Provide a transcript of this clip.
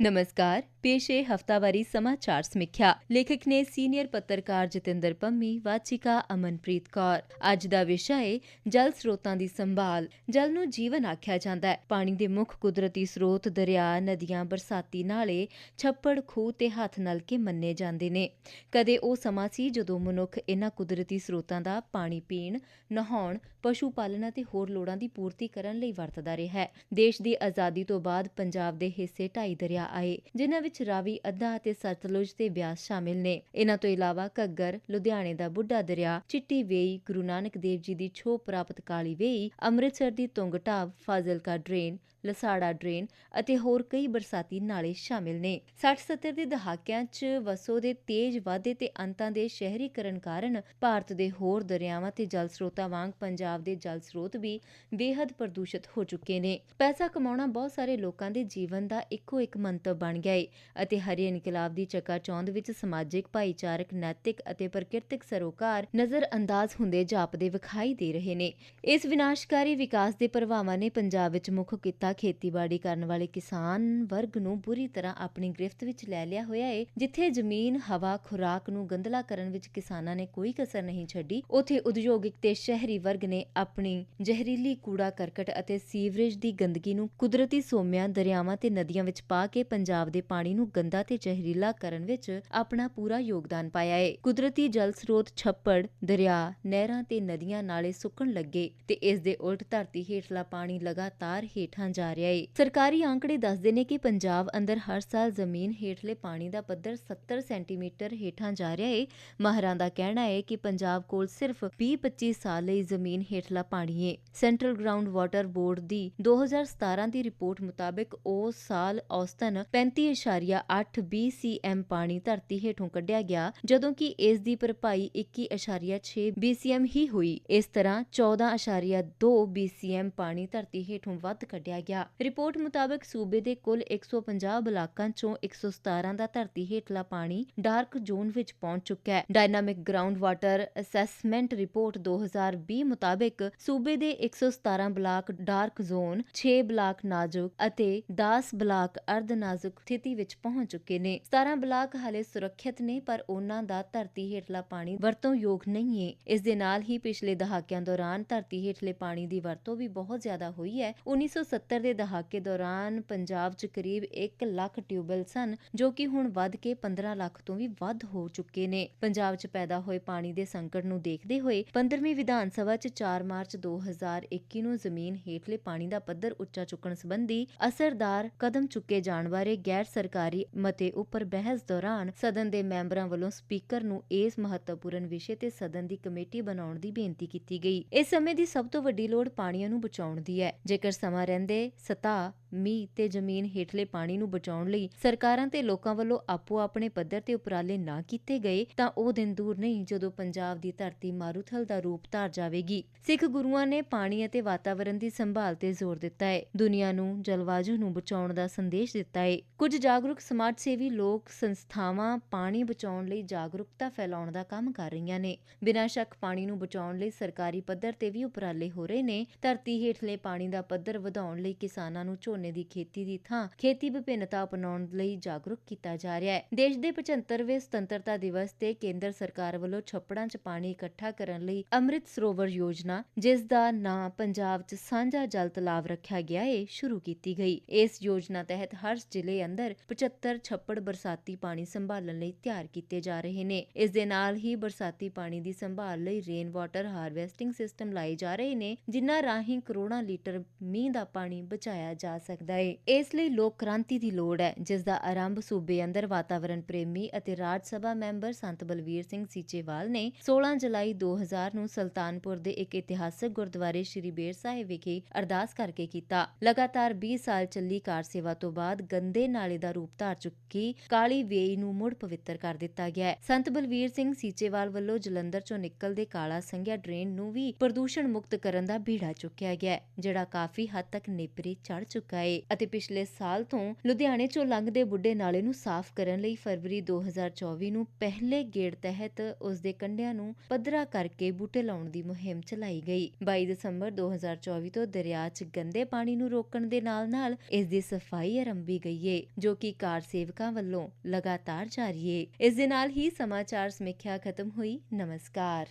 ਨਮਸਕਾਰ ਪੇਸ਼ ਹਫਤਾਵਾਰੀ ਸਮਾਚਾਰ ਸਮੀਖਿਆ ਲੇਖਕ ਨੇ ਸੀਨੀਅਰ ਪੱਤਰਕਾਰ ਜਤਿੰਦਰ ਪੰਮੀ ਵਾਚਿਕਾ ਅਮਨਪ੍ਰੀਤ ਕੌਰ ਅੱਜ ਦਾ ਵਿਸ਼ਾ ਹੈ ਜਲ ਸਰੋਤਾਂ ਦੀ ਸੰਭਾਲ ਜਲ ਨੂੰ ਜੀਵਨ ਆਖਿਆ ਜਾਂਦਾ ਹੈ ਪਾਣੀ ਦੇ ਮੁੱਖ ਕੁਦਰਤੀ ਸਰੋਤ ਦਰਿਆ ਨਦੀਆਂ ਬਰਸਾਤੀ ਨਾਲੇ ਛੱਪੜ ਖੂਹ ਤੇ ਹੱਥ ਨਲਕੇ ਮੰਨੇ ਜਾਂਦੇ ਨੇ ਕਦੇ ਉਹ ਸਮਾਂ ਸੀ ਜਦੋਂ ਮਨੁੱਖ ਇਹਨਾਂ ਕੁਦਰਤੀ ਸਰੋਤਾਂ ਦਾ ਪਾਣੀ ਪੀਣ ਨਹਾਉਣ ਪਸ਼ੂ ਪਾਲਣ ਅਤੇ ਹੋਰ ਲੋੜਾਂ ਦੀ ਪੂਰਤੀ ਕਰਨ ਲਈ ਵਰਤਦਾ ਰਿਹਾ ਹੈ ਦੇਸ਼ ਦੀ ਆਜ਼ਾਦੀ ਤੋਂ ਬਾਅਦ ਪੰਜਾਬ ਦੇ ਹਿੱਸੇ ਢਾਈ ਦਰਿਆ ਆਏ, ਜਿਨ੍ਹਾਂ ਵਿੱਚ ਰਾਵੀ ਅੱਧਾ ਅਤੇ ਸਤਲੁਜ ਤੇ ਬਿਆਸ ਸ਼ਾਮਿਲ ਨੇ। ਇਹਨਾਂ ਤੋਂ ਇਲਾਵਾ ਘੱਗਰ, ਲੁਧਿਆਣੇ ਦਾ ਬੁੱਢਾ ਦਰਿਆ, ਚਿੱਟੀ ਵੇਈ, ਗੁਰੂ ਨਾਨਕ ਦੇਵ ਜੀ ਦੀ ਛੋਹ ਪ੍ਰਾਪਤ ਕਾਲੀ ਵੇਈ, ਅੰਮ੍ਰਿਤਸਰ ਦੀ ਤੁੰਗ ਢਾਬ, ਫਾਜ਼ਿਲਕਾ ਡਰੇਨ ਲਸਾੜਾ ਡਰੇਨ ਅਤੇ ਹੋਰ ਕਈ ਬਰਸਾਤੀ ਨਾਲੇ ਸ਼ਾਮਿਲ ਨੇ। 60-70 ਦੇ ਦਹਾਕਿਆਂ 'ਚ ਵਸੋਂ ਦੇ ਤੇਜ਼ ਵਾਧੇ ਤੇ ਅੰਤਾਂ ਦੇ ਸ਼ਹਿਰੀਕਰਨ ਕਾਰਨ ਭਾਰਤ ਦੇ ਹੋਰ ਦਰਿਆਵਾਂ ਤੇ ਜਲ ਸਰੋਤਾਂ ਵਾਂਗ ਪੰਜਾਬ ਦੇ ਜਲ ਸਰੋਤ ਵੀ ਬੇਹੱਦ ਪ੍ਰਦੂਸ਼ਿਤ ਹੋ ਚੁੱਕੇ ਨੇ। ਪੈਸਾ ਕਮਾਉਣਾ ਬਹੁਤ ਸਾਰੇ ਲੋਕਾਂ ਦੇ ਜੀਵਨ ਦਾ ਇੱਕੋ ਇੱਕ ਮੰਤਵ ਬਣ ਗਿਆ ਏ ਅਤੇ ਹਰੇ ਇਨਕਲਾਬ ਦੀ ਚਕਾਚੌਂਧ ਵਿੱਚ ਸਮਾਜਿਕ, ਭਾਈਚਾਰਕ, ਨੈਤਿਕ ਅਤੇ ਪ੍ਰਕਿਰਤਿਕ ਸਰੋਕਾਰ ਨਜ਼ਰ ਅੰਦਾਜ਼ ਹੁੰਦੇ ਜਾਪਦੇ ਵਿਖਾਈ ਦੇ ਰਹੇ ਨੇ। ਇਸ ਵਿਨਾਸ਼ਕਾਰੀ ਵਿਕਾਸ ਦੇ ਪ੍ਰਭਾਵਾਂ ਨੇ ਪੰਜਾਬ ਵਿੱਚ ਮੁੱਖ ਕੀਤਾ ਖੇਤੀਬਾੜੀ ਕਰਨ ਵਾਲੇ ਕਿਸਾਨ ਵਰਗ ਨੂੰ ਬੁਰੀ ਤਰ੍ਹਾਂ ਆਪਣੀ ਗ੍ਰਿਫਤ ਵਿੱਚ ਲੈ ਲਿਆ ਹੋਇਆ ਹੈ ਜਿੱਥੇ ਜ਼ਮੀਨ, ਹਵਾ, ਖੁਰਾਕ ਨੂੰ ਗੰਦਲਾ ਕਰਨ ਵਿੱਚ ਕਿਸਾਨਾਂ ਨੇ ਕੋਈ ਕਸਰ ਨਹੀਂ ਛੱਡੀ। ਉਥੇ ਉਦਯੋਗਿਕ ਤੇ ਸ਼ਹਿਰੀ ਵਰਗ ਨੇ ਆਪਣੀ ਜ਼ਹਿਰੀਲੀ ਕੂੜਾ ਕਰਕਟ ਅਤੇ ਸੀਵਰੇਜ ਦੀ ਗੰਦਗੀ ਨੂੰ ਕੁਦਰਤੀ ਸੋਮਿਆਂ, ਦਰਿਆਵਾਂ ਤੇ ਨਦੀਆਂ ਵਿੱਚ ਪਾ ਕੇ ਪੰਜਾਬ ਦੇ ਪਾਣੀ ਨੂੰ ਗੰਦਾ ਤੇ ਜ਼ਹਿਰੀਲਾ ਕਰਨ ਵਿੱਚ ਆਪਣਾ ਪੂਰਾ ਯੋਗਦਾਨ ਪਾਇਆ ਏ। ਕੁਦਰਤੀ ਜਲ ਸਰੋਤ ਛੱਪੜ, ਦਰਿਆ, ਨਹਿਰਾਂ ਤੇ ਨਦੀਆਂ ਨਾਲੇ ਸੁੱਕਣ ਲੱਗੇ ਤੇ ਇਸ ਦੇ ਉਲਟ ਧਰਤੀ ਹੇਠਲਾ ਪਾਣੀ ਲਗਾਤਾਰ ਹੇਠਾਂ ਜਾ ਰਿਹਾ ਏ। ਸਰਕਾਰੀ ਆંકੜੇ ਦੱਸਦੇ ਨੇ ਕਿ ਪੰਜਾਬ ਅੰਦਰ ਹਰ ਸਾਲ ਜ਼ਮੀਨ ਹੇਠਲੇ ਪਾਣੀ ਦਾ ਪੱਧਰ 70 ਸੈਂਟੀਮੀਟਰ ਹੇਠਾਂ ਜਾ ਰਿਹਾ ਏ। ਮਾਹਰਾਂ ਦਾ ਕਹਿਣਾ ਹੈ ਕਿ ਪੰਜਾਬ ਕੋਲ ਸਿਰਫ 20-25 ਸਾਲ ਲਈ ਜ਼ਮੀਨ ਹੇਠਲਾ ਪਾਣੀ ਏ। ਸੈਂਟਰਲ ਗਰਾਊਂਡ ਵਾਟਰ ਬੋਰਡ ਦੀ 2017 ਦੀ ਰਿਪੋਰਟ ਮੁਤਾਬਕ ਉਹ ਸਾਲ ਔਸਤਨ 35.8 BCM ਪਾਣੀ ਧਰਤੀ ਹੇਠੋਂ ਕੱਢਿਆ ਗਿਆ, ਜਦੋਂ ਕਿ ਇਸ ਦੀ ਭਰਪਾਈ 21.6 BCM ਹੀ ਹੋਈ। ਇਸ ਤਰ੍ਹਾਂ 14.2 BCM ਪਾਣੀ ਧਰਤੀ ਹੇਠੋਂ ਵੱਧ ਕੱਢਿਆ ਗਿਆ ਰਿਪੋਰਟ ਮੁਤਾਬਕ ਸੂਬੇ ਦੇ ਕੁੱਲ 150 ਬਲਾਕਾਂ ਚੋਂ 117 ਦਾ ਧਰਤੀ ਹੇਠਲਾ ਪਾਣੀ ਡਾਰਕ ਜ਼ੋਨ ਵਿੱਚ ਪਹੁੰਚ ਚੁੱਕਾ ਹੈ। Dynamic ground water assessment report 2020 ਮੁਤਾਬਕ ਸੂਬੇ ਦੇ 117 ਬਲਾਕ ਡਾਰਕ ਜ਼ੋਨ 6 ਬਲਾਕ ਨਾਜ਼ੁਕ ਅਤੇ 10 ਬਲਾਕ ਅਰਧ ਨਾਜ਼ੁਕ ਸਥਿਤੀ ਵਿੱਚ ਪਹੁੰਚ ਚੁੱਕੇ ਨੇ। 17 ਬਲਾਕ ਹਾਲੇ ਸੁਰੱਖਿਅਤ ਨੇ, ਪਰ ਉਹਨਾਂ ਦਾ ਧਰਤੀ ਹੇਠਲਾ ਪਾਣੀ ਵਰਤੋਂ ਯੋਗ ਨਹੀਂ ਹੈ ਇਸ ਦੇ ਨਾਲ ਹੀ ਪਿਛਲੇ ਦਹਾਕਿਆਂ ਦੌਰਾਨ ਧਰਤੀ ਹੇਠਲੇ ਪਾਣੀ ਦੀ ਵਰਤੋਂ ਵੀ ਬਹੁਤ ਜ਼ਿਆਦਾ ਹੋਈ ਹੈ। 1970 ਦੇ ਦਹਾਕੇ ਦੌਰਾਨ ਪੰਜਾਬ 'ਚ ਕਰੀਬ 1 ਲੱਖ ਟਿਊਬਲ ਸਨ, ਜੋ ਕਿ ਹੁਣ ਵੱਧ ਕੇ 15 ਲੱਖ ਤੋਂ ਵੀ ਵੱਧ ਹੋ ਚੁੱਕੇ ਨੇ। ਪੰਜਾਬ 'ਚ ਪੈਦਾ ਹੋਏ ਪਾਣੀ ਦੇ ਸੰਕਟ ਨੂੰ ਦੇਖਦੇ ਹੋਏ 15ਵੀਂ ਵਿਧਾਨ ਸਭਾ 'ਚ 4 ਮਾਰਚ 2021 ਨੂੰ ਜ਼ਮੀਨ ਹੇਠਲੇ ਪਾਣੀ ਦਾ ਪੱਧਰ ਉੱਚਾ ਚੁੱਕਣ ਸੰਬੰਧੀ ਅਸਰਦਾਰ ਕਦਮ ਚੁੱਕੇ ਜਾਣ ਬਾਰੇ ਗੈਰ ਸਰਕਾਰੀ ਮਤੇ ਉੱਪਰ ਬਹਿਸ ਦੌਰਾਨ ਸਦਨ ਦੇ ਮੈਂਬਰਾਂ ਵੱਲੋਂ ਸਪੀਕਰ ਨੂੰ ਇਸ ਮਹੱਤਵਪੂਰਨ ਵਿਸ਼ੇ ਤੇ ਸਦਨ ਦੀ ਕਮੇਟੀ ਬਣਾਉਣ ਦੀ ਬੇਨਤੀ ਕੀਤੀ ਗਈ। ਇਸ ਸਮੇਂ ਦੀ ਸਭ ਤੋਂ ਵੱਡੀ ਲੋੜ ਪਾਣੀਆਂ ਨੂੰ ਬਚਾਉਣ ਦੀ ਹੈ। ਜੇਕਰ ਸਮਾਂ ਰਹਿੰਦੇ ਸਤਾ ਮੀਂਹ ਤੇ ਜ਼ਮੀਨ ਹੇਠਲੇ ਪਾਣੀ ਨੂੰ ਬਚਾਉਣ ਲਈ ਸਰਕਾਰਾਂ ਤੇ ਲੋਕਾਂ ਵੱਲੋਂ ਆਪੋ ਆਪਣੇ ਪੱਧਰ ਤੇ ਉਪਰਾਲੇ ਨਾ ਕੀਤੇ ਗਏ ਤਾਂ ਉਹ ਦਿਨ ਦੂਰ ਨਹੀਂ ਜਦੋਂ ਪੰਜਾਬ ਦੀ ਧਰਤੀ ਮਾਰੂਥਲ ਦਾ ਰੂਪ ਧਾਰ ਜਾਵੇਗੀ। ਸਿੱਖ ਗੁਰੂਆਂ ਨੇ ਪਾਣੀ ਅਤੇ ਵਾਤਾਵਰਣ ਦੀ ਸੰਭਾਲ ਤੇ ਜ਼ੋਰ ਦਿੱਤਾ ਹੈ। ਦੁਨੀਆ ਨੂੰ ਜਲਵਾਯੂ ਨੂੰ ਬਚਾਉਣ ਦਾ ਸੰਦੇਸ਼ ਦਿੱਤਾ ਹੈ। ਕੁਝ ਜਾਗਰੂਕ ਸਮਾਜ ਸੇਵੀ ਲੋਕ ਸੰਸਥਾਵਾਂ ਪਾਣੀ ਬਚਾਉਣ ਲਈ ਜਾਗਰੂਕਤਾ ਫੈਲਾਉਣ ਦਾ ਕੰਮ ਕਰ ਰਹੀਆਂ ਨੇ। ਬਿਨਾਂ ਸ਼ੱਕ ਪਾਣੀ ਨੂੰ ਬਚਾਉਣ ਲਈ ਸਰਕਾਰੀ ਪੱਧਰ ਤੇ ਵੀ ਉਪਰਾਲੇ ਹੋ ਰਹੇ ਨੇ। ਧਰਤੀ ਹੇਠਲੇ ਪਾਣੀ ਦਾ ਪੱਧਰ ਵਧਾਉਣ ਲਈ ਕਿਸਾਨਾਂ ਨੂੰ ਝੋਨੇ ਦੀ ਖੇਤੀ ਦੀ ਥਾਂ ਖੇਤੀ ਵਿਭਿੰਨਤਾ ਅਪਣਾਉਣ ਲਈ ਜਾਗਰੂਕ ਕੀਤਾ ਜਾ ਰਿਹਾ ਹੈ। ਦੇਸ਼ ਦੇ 75ਵੇਂ ਸੁਤੰਤਰਤਾ ਦਿਵਸ ਤੇ ਕੇਂਦਰ ਸਰਕਾਰ ਵੱਲੋਂ ਛੱਪੜਾਂ 'ਚ ਪਾਣੀ ਇਕੱਠਾ ਕਰਨ ਲਈ ਅੰਮ੍ਰਿਤ ਸਰੋਵਰ ਯੋਜਨਾ, ਜਿਸ ਦਾ ਨਾਂ ਪੰਜਾਬ 'ਚ ਸਾਂਝਾ ਜਲ ਤਲਾਬ ਰੱਖਿਆ ਗਿਆ ਹੈ ਸ਼ੁਰੂ ਕੀਤੀ ਗਈ। ਇਸ ਯੋਜਨਾ ਤਹਿਤ ਹਰ ਜ਼ਿਲ੍ਹੇ ਅੰਦਰ 75 ਛੱਪੜ ਬਰਸਾਤੀ ਪਾਣੀ ਸੰਭਾਲਣ ਲਈ ਤਿਆਰ ਕੀਤੇ ਜਾ ਰਹੇ ਨੇ। ਇਸ ਦੇ ਨਾਲ ਹੀ ਬਰਸਾਤੀ ਪਾਣੀ ਦੀ ਸੰਭਾਲ ਲਈ ਰੇਨ ਵਾਟਰ ਹਾਰਵੈਸਟਿੰਗ ਸਿਸਟਮ ਲਾਏ ਜਾ ਰਹੇ ਨੇ, ਜਿਨ੍ਹਾਂ ਰਾਹੀਂ ਕਰੋੜਾਂ ਲੀਟਰ ਮੀਂਹ ਦਾ ਪਾਣੀ ਬਚਾਇਆ ਜਾ ਸਕਦਾ ਹੈ ਇਸ ਲਈ ਲੋਕ ਕ੍ਰਾਂਤੀ ਦੀ ਲੋੜ ਹੈ, ਜਿਸ ਦਾ ਆਰੰਭ ਸੂਬੇ ਅੰਦਰ ਵਾਤਾਵਰਣ ਪ੍ਰੇਮੀ ਅਤੇ ਰਾਜ ਸਭਾ ਮੈਂਬਰ ਸੰਤ ਬਲਵੀਰ ਸਿੰਘ ਸੀਚੇਵਾਲ ਨੇ 16 ਜੁਲਾਈ 2000 ਨੂੰ ਸੁਲਤਾਨਪੁਰ ਦੇ ਇੱਕ ਇਤਿਹਾਸਕ ਗੁਰਦੁਆਰੇ ਸ੍ਰੀ ਬੇਰ ਸਾਹਿਬ ਵਿਖੇ ਅਰਦਾਸ ਕਰਕੇ ਕੀਤਾ। ਲਗਾਤਾਰ 20 ਸਾਲ ਚੱਲੀ ਕਾਰ ਸੇਵਾ ਤੋਂ ਬਾਅਦ ਗੰਦੇ ਨਾਲੇ ਦਾ ਰੂਪ ਧਾਰ ਚੁੱਕੀ ਕਾਲੀ ਵੇਈ ਨੂੰ ਮੁੜ ਪਵਿੱਤਰ ਕਰ ਦਿੱਤਾ ਗਿਆ ਹੈ। ਸੰਤ ਬਲਵੀਰ ਸਿੰਘ ਸੀਚੇਵਾਲ ਵੱਲੋਂ ਜਲੰਧਰ ਚੋਂ ਨਿਕਲਦੇ ਕਾਲਾ ਸੰਘਿਆ ਡਰੇਨ ਨੂੰ ਵੀ ਪ੍ਰਦੂਸ਼ਣ ਮੁਕਤ ਕਰਨ ਦਾ ਬੀੜਾ ਚੁੱਕਿਆ ਗਿਆ ਜਿਹੜਾ ਕਾਫੀ ਹੱਦ ਤੱਕ ਨੇਪੇ ਨੇਪਰੇ ਚੜ ਚੁੱਕਾ ਹੈ ਅਤੇ ਪਿਛਲੇ ਸਾਲ ਤੋਂ ਲੁਧਿਆਣੇ ਚੋਂ ਲੰਘਦੇ ਬੁੱਢੇ ਨਾਲੇ ਨੂੰ ਸਾਫ਼ ਕਰਨ ਲਈ ਫਰਵਰੀ 2024 ਨੂੰ ਪਹਿਲੇ ਗੇੜ ਤਹਿਤ ਉਸ ਦੇ ਕੰਢਿਆਂ ਨੂੰ ਪੱਧਰਾ ਕਰਕੇ ਬੂਟੇ ਲਾਉਣ ਦੀ ਮੁਹਿੰਮ ਚਲਾਈ ਗਈ। 22 ਦਸੰਬਰ 2024 ਤੋਂ ਦਰਿਆ 'ਚ ਗੰਦੇ ਪਾਣੀ ਨੂੰ ਰੋਕਣ ਦੇ ਨਾਲ-ਨਾਲ ਇਸ ਦੀ ਸਫ਼ਾਈ ਆਰੰਭੀ ਗਈ ਏ, ਜੋ ਕਿ ਕਾਰ ਸੇਵਕਾਂ ਵੱਲੋਂ ਲਗਾਤਾਰ ਜਾਰੀ ਏ। ਇਸ ਦੇ ਨਾਲ ਹੀ ਸਮਾਚਾਰ ਸਮੀਖਿਆ ਖਤਮ ਹੋਈ। ਨਮਸਕਾਰ।